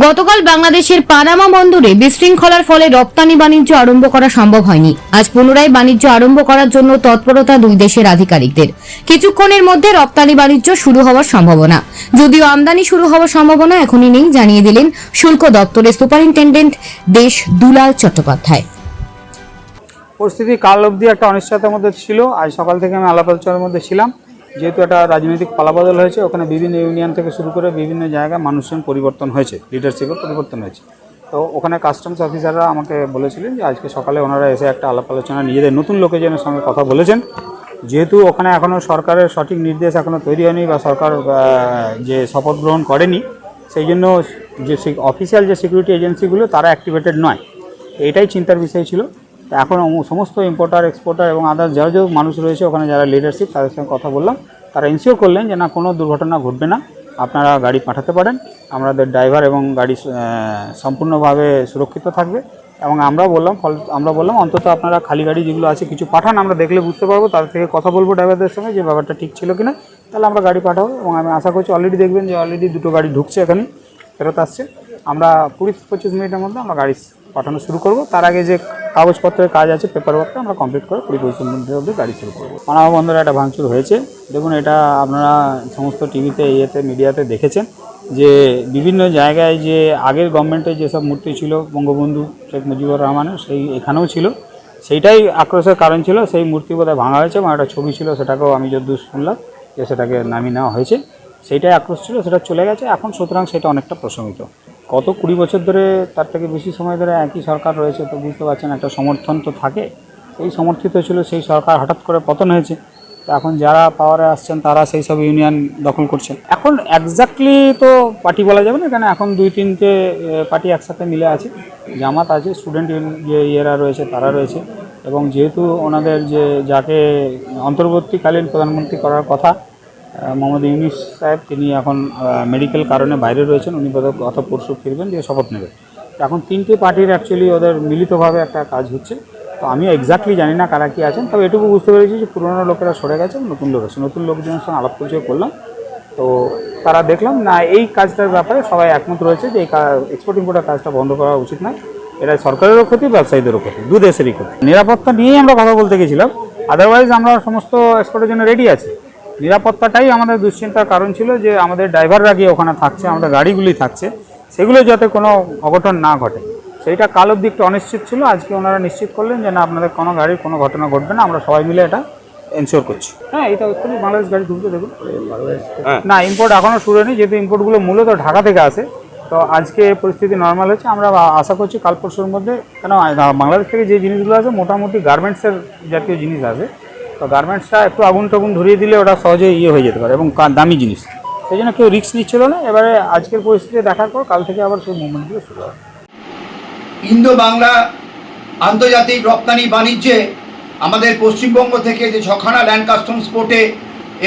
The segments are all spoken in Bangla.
গতকাল বাংলাদেশের পানামা বন্দরে বিশৃঙ্খলার ফলে রপ্তানি বাণিজ্য আরম্ভ করা সম্ভব হয়নি। আজ পুনরায় বাণিজ্য আরম্ভ করার জন্য তৎপরতা দুই দেশের আধিকারিকদের। কিছুক্ষণের মধ্যে রপ্তানি বাণিজ্য শুরু হওয়ার সম্ভাবনা। যদিও আমদানি শুরু হওয়ার সম্ভাবনা এখনই নেই, জানিয়ে দিলেন শুল্ক দপ্তরের সুপারিনটেন্ডেন্ট দেশ দুলাল চট্টোপাধ্যায়। পরিস্থিতি কাল অবধি একটা অনিশ্চয়তার মধ্যে ছিল। আজ সকাল থেকে আমি আলাপ আলোচনার মধ্যে ছিলাম। যেহেতু একটা রাজনৈতিক পালাবদল হয়েছে, ওখানে বিভিন্ন ইউনিয়ন থেকে শুরু করে বিভিন্ন জায়গায় মানুষজন পরিবর্তন হয়েছে লিডারশিপের পরিবর্তন হয়েছে। তো ওখানে কাস্টমস অফিসাররা আমাকে বলেছিলেন যে, আজকে সকালে ওনারা এসে একটা আলাপ আলোচনা নিজেদের নতুন লোকেজনের সঙ্গে কথা বলেছেন। যেহেতু ওখানে এখনও সরকারের সঠিক নির্দেশ এখনও তৈরি হয়নি বা সরকার যে শপথ গ্রহণ করেনি, সেই জন্য যে অফিসিয়াল যে সিকিউরিটি এজেন্সিগুলো তারা অ্যাক্টিভেটেড নয়। এটাই চিন্তার বিষয় ছিল। এখন সমস্ত ইম্পোর্টার এক্সপোর্টার এবং আদার্স যারা যারা মানুষ রয়েছে, ওখানে যারা লিডারশিপ তাদের সঙ্গে কথা বললাম। তারা ইনশিওর করলেন যে না, কোনো দুর্ঘটনা ঘটবে না। আপনারা গাড়ি পাঠাতে পারেন। আমাদের ড্রাইভার এবং গাড়ি সম্পূর্ণভাবে সুরক্ষিত থাকবে। এবং আমরা বললাম, ফল, আমরা বললাম, অন্তত আপনারা খালি গাড়ি যেগুলো আছে, কিছু পাঠান। আমরা দেখলে বুঝতে পারব, তাদের থেকে কথা বলব ড্রাইভারদের সঙ্গে যে ব্যাপারটা ঠিক ছিল কিনা। তাহলে আমরা গাড়ি পাঠাবো। এবং আমি আশা করছি অলরেডি দেখবেন যে অলরেডি দুটো গাড়ি ঢুকছে এখানে, ফেরত আসছে। আমরা কুড়ি পঁচিশ মিনিটের মধ্যে আমরা গাড়ি পাঠানো শুরু করব। তার আগে যে কাগজপত্রের কাজ আছে পেপার ওয়ার্কটা আমরা কমপ্লিট করে কুড়ি পঁচিশ মিনিটের মধ্যে গাড়ি শুরু করব। বন্দরে একটা ভাঙচুর হয়েছে। দেখুন, এটা আপনারা সমস্ত টিভিতে, ইয়েতে, মিডিয়াতে দেখেছেন যে বিভিন্ন জায়গায় যে আগের গভর্নমেন্টের যেসব মূর্তি ছিল, বঙ্গবন্ধু শেখ মুজিবুর রহমানের, সেই এখানেও ছিল। সেইটাই আক্রোশের কারণ ছিল, সেই মূর্তি বোধহয় ভাঙা হয়েছে এবং একটা ছবি ছিল, সেটাকেও আমি যদ্দূর শুনলাম যে সেটাকে নামিয়ে নেওয়া হয়েছে। সেইটাই আক্রোশ ছিল, সেটা চলে গেছে। এখন সুতরাং সেটা অনেকটা প্রশমিত। গত কুড়ি বছর ধরে তার থেকে বেশি সময় ধরে একই সরকার রয়েছে তো বুঝতে পারছেন একটা সমর্থন তো থাকে। এই সমর্থিত ছিল সেই সরকার হঠাৎ করে পতন হয়েছে। এখন যারা পাওয়ারে আসছেন তারা সেই সব ইউনিয়ন দখল করছেন। এখন একজাক্টলি তো পার্টি বলা যাবে না, কেন এখন দুই তিনটে পার্টি একসাথে মিলে আছে। জামাত আছে স্টুডেন্ট যে ইয়েরা রয়েছে তারা রয়েছে। এবং যেহেতু ওনাদের যে, যাকে অন্তর্বর্তীকালীন প্রধানমন্ত্রী করার কথা মোহাম্মদ ইউনিস সাহেব, তিনি এখন মেডিকেল কারণে বাইরে রয়েছেন। উনি বোধহয় গত পরশু ফিরবেন, দিয়ে শপথ নেবেন। এখন তিনটে পার্টির অ্যাকচুয়ালি ওদের মিলিতভাবে একটা কাজ হচ্ছে। তো আমি এক্স্যাক্টলি জানি না কারা কি আছেন, তবে এটুকু বুঝতে পেরেছি যে পুরোনো লোকেরা সরে গেছে নতুন লোক আছে নতুন লোকজনের সঙ্গে আলাপ পরিচয় করলাম। তো তারা দেখলাম, না, এই কাজটার ব্যাপারে সবাই একমত রয়েছে যে এই এক্সপোর্ট ইম্পোর্টের কাজটা বন্ধ করা উচিত নয়। এটা সরকারেরও ক্ষতি, ব্যবসায়ীদেরও ক্ষতি, দু দেশেরই ক্ষতি। নিরাপত্তা নিয়েই আমরা কথা বলতে গেছিলাম। আদারওয়াইজ আমরা সমস্ত এক্সপোর্টের জন্য রেডি আছি। নিরাপত্তাটাই আমাদের দুশ্চিন্তার কারণ ছিল যে আমাদের ড্রাইভাররা গিয়ে ওখানে থাকছে আমাদের গাড়িগুলি থাকছে। সেগুলো যাতে কোনো অঘটন না ঘটে। সেইটা কাল অব্দি একটু অনিশ্চিত ছিল। আজকে ওনারা নিশ্চিত করলেন যে না আপনাদের কোনো গাড়ির কোনো ঘটনা ঘটবে না আমরা সবাই মিলে এটা এনশিওর করছি। হ্যাঁ এটা এক্ষুনি বাংলাদেশ গাড়ি ঢুকতে দেখুন। না ইম্পোর্ট এখনও শুরু হয়নি যেহেতু ইম্পোর্টগুলো মূলত ঢাকা থেকে আসে। তো আজকে পরিস্থিতি নর্মাল হচ্ছে আমরা আশা করছি কাল পরশুর মধ্যে কেন বাংলাদেশ থেকে যে জিনিসগুলো আছে মোটামুটি গার্মেন্টসের জাতীয় জিনিস আছে। তো গার্মেন্টসটা একটু আগুন টাগুন ধরিয়ে দিলে ওটা সহজে ইয়ে হয়ে যেতে পারে এবং দামি জিনিস। সেই জন্য কেউ রিস্ক নিচ্ছিল না। এবারে আজকের পরিস্থিতি দেখার পর কাল থেকে আবার সেই মুভমেন্টগুলো শুরু হবে। ইন্দো বাংলা আন্তর্জাতিক রপ্তানি বাণিজ্যে আমাদের পশ্চিমবঙ্গ থেকে যে ছখানা ল্যান্ড কাস্টমস পোর্টে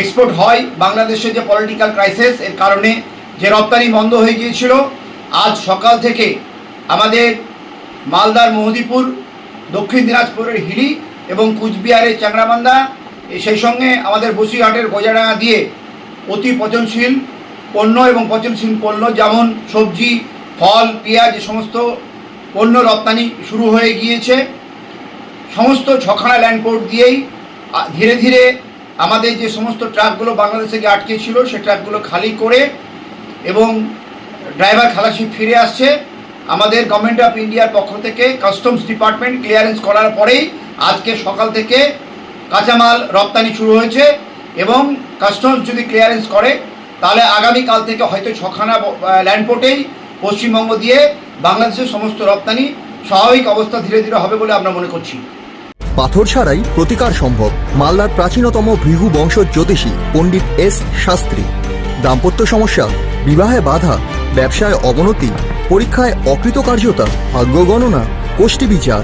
এক্সপোর্ট হয়, বাংলাদেশে যে পলিটিক্যাল ক্রাইসিস এর কারণে যে রপ্তানি বন্ধ হয়ে গিয়েছিল, আজ সকাল থেকে আমাদের মালদার মোহদীপুর, দক্ষিণ দিনাজপুরের হিলি এবং কুচবিহারের চাংরামান্দা এ- সেই সঙ্গে আমাদের বসিরহাটের গোজাডাঙ্গা দিয়ে অতি পচনশীল পণ্য এবং পচনশীল পণ্য যেমন সবজি, ফল, পেঁয়াজ সমস্ত পণ্য রপ্তানি শুরু হয়ে গিয়েছে। সমস্ত ছখানা ল্যান্ডপোর্ট দিয়েই ধীরে ধীরে আমাদের যে সমস্ত ট্রাকগুলো বাংলাদেশে গিয়ে আটকে ছিল, সে ট্রাকগুলো খালি করে এবং ড্রাইভার খালাসি ফিরে আসছে। আমাদের গভর্নমেন্ট অফ ইন্ডিয়ার পক্ষ থেকে কাস্টমস ডিপার্টমেন্ট ক্লিয়ারেন্স করার পরেই আজকে সকাল থেকে কাঁচামাল রপ্তানি শুরু হয়েছে এবং কাস্টমস যদি ক্লিয়ারেন্স করে, তাহলে আগামীকাল থেকে হয়তো ছখানা ল্যান্ডপোর্টেই পশ্চিমবঙ্গ দিয়ে বাংলাদেশের সমস্ত রপ্তানি স্বাভাবিক অবস্থা ধীরে ধীরে হবে বলে আমরা মনে করছি। পাথর ছাড়াই প্রতিকার সম্ভব। মালদার প্রাচীনতম ভৃহু বংশ জ্যোতিষী পণ্ডিত এস শাস্ত্রী। দাম্পত্য সমস্যা, বিবাহে বাধা, ব্যবসায় অবনতি, পরীক্ষায় অকৃতকার্যতা, ভাগ্য গণনা গোষ্ঠী বিচার।